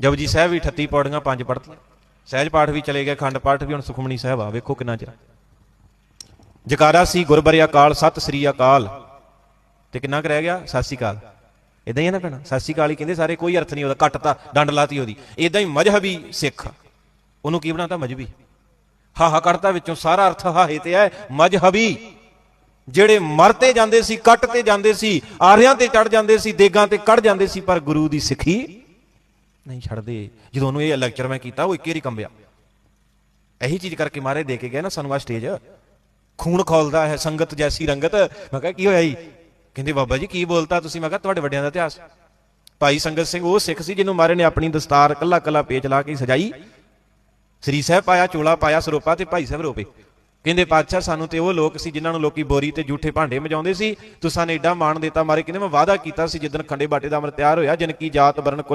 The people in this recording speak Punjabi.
ਜਪਜੀ ਸਾਹਿਬ ਵੀ 38 ਪੌੜੀਆਂ ਪੰਜ ਪੜ੍ਹਤੀਆਂ ਸਹਿਜ ਪਾਠ ਵੀ ਚਲੇ ਗਏ ਖੰਡ ਪਾਠ ਵੀ, ਹੁਣ ਸੁਖਮਣੀ ਸਾਹਿਬ ਆ, ਵੇਖੋ ਕਿੰਨਾ ਚਿਰ। ਜਕਾਰਾ ਸੀ ਗੁਰਬਰਿਆ ਅਕਾਲ ਸਤਿ ਸ੍ਰੀ ਅਕਾਲ। ਤੇ ਕਿੰਨਾ ਕੁ ਰਹਿ ਗਿਆ? ਸਤਿ ਸ੍ਰੀ ਅਕਾਲ। ਇਦਾਂ ਹੀ ਹੈ ਨਾ ਭੈਣਾ? ਸਤਿ ਸ੍ਰੀ ਅਕਾਲ ਹੀ ਕਹਿੰਦੇ ਸਾਰੇ, ਕੋਈ ਅਰਥ ਨਹੀਂ ਉਹਦਾ ਕੱਟਤਾ ਡੰਡ ਲਾਤੀ ਉਹਦੀ। ਇਦਾਂ ਹੀ ਮਜਹਬੀ ਸਿੱਖ। ਉਹਨੂੰ ਕੀ ਬਣਾਤਾ? ਮਜਬੀ ਹਾਹਾ ਕੱਟਤਾ ਵਿੱਚੋਂ ਸਾਰਾ ਅਰਥ ਹਾਹੇ ਤੇ ਹੈ ਮਜਹਬੀ ਜਿਹੜੇ ਮਰਤੇ ਜਾਂਦੇ ਸੀ ਕੱਟ ਤੇ ਜਾਂਦੇ ਸੀ, ਆਰਿਆਂ ਤੇ ਚੜ ਜਾਂਦੇ ਸੀ, ਦੇਗਾਂ ਤੇ ਕੜ ਜਾਂਦੇ ਸੀ, ਪਰ ਗੁਰੂ ਦੀ ਸਿੱਖੀ ਨਹੀਂ ਛੱਡਦੇ। ਜਦੋਂ ਉਹਨੂੰ ਇਹ ਲੈਕਚਰ ਮੈਂ ਕੀਤਾ, ਉਹ ਇੱਕੇ ਹੀ ਕੰਬਿਆ। ਇਹੀ ਚੀਜ਼ ਕਰਕੇ ਮਾਰੇ ਦੇ ਕੇ ਗਏ ਨਾ ਸਾਨੂੰ ਆ ਸਟੇਜ ਖੂਨ ਖੋਲਦਾ ਹੈ ਸੰਗਤ ਜੈਸੀ ਰੰਗਤ। ਮੈਂ ਕਿਹਾ, ਕੀ ਹੋਇਆ ਜੀ? ਕਹਿੰਦੇ, ਬਾਬਾ ਜੀ, ਕੀ ਬੋਲਤਾ ਤੁਸੀਂ? ਮੈਂ ਕਿਹਾ, ਤੁਹਾਡੇ ਵੱਡਿਆਂ ਦਾ ਇਤਿਹਾਸ। ਭਾਈ ਸੰਗਤ ਸਿੰਘ, ਉਹ ਸਿੱਖ ਸੀ ਜਿਹਨੂੰ ਮਾਰੇ ਨੇ ਆਪਣੀ ਦਸਤਾਰ ਕੱਲਾ ਕੱਲਾ ਪੇਚ ਲਾ ਕੇ ਸਜਾਈ। ਸ੍ਰੀ ਸਾਹਿਬ ਪਾਇਆ, ਚੋਲਾ ਪਾਇਆ, ਸਰੋਪਾ ਤੇ ਭਾਈ ਸਾਹਿਬ ਰੋਪੇ। ਕਹਿੰਦੇ, ਪਾਤਸ਼ਾਹ, ਸਾਨੂੰ ਤੇ ਉਹ ਲੋਕ ਸੀ ਜਿਨ੍ਹਾਂ ਨੂੰ ਲੋਕੀ ਬੋਰੀ ਤੇ ਝੂਠੇ ਭਾਂਡੇ ਮਜਾਉਂਦੇ ਸੀ। ਤੁਸਾਂ ਨੇ ਏਡਾ ਮਾਣ ਦਿੱਤਾ। ਮਾਰੇ, ਕਹਿੰਦੇ, ਮੈਂ ਵਾਅਦਾ ਕੀਤਾ ਸੀ ਜਿੱਦਣ ਖੰਡੇ ਬਾਟੇ ਦਾ ਅਮਰ ਤਿਆਰ ਹੋਇਆ, ਜਿਨ ਕੀ ਜਾਤ ਬਰਨ ਕੁਲ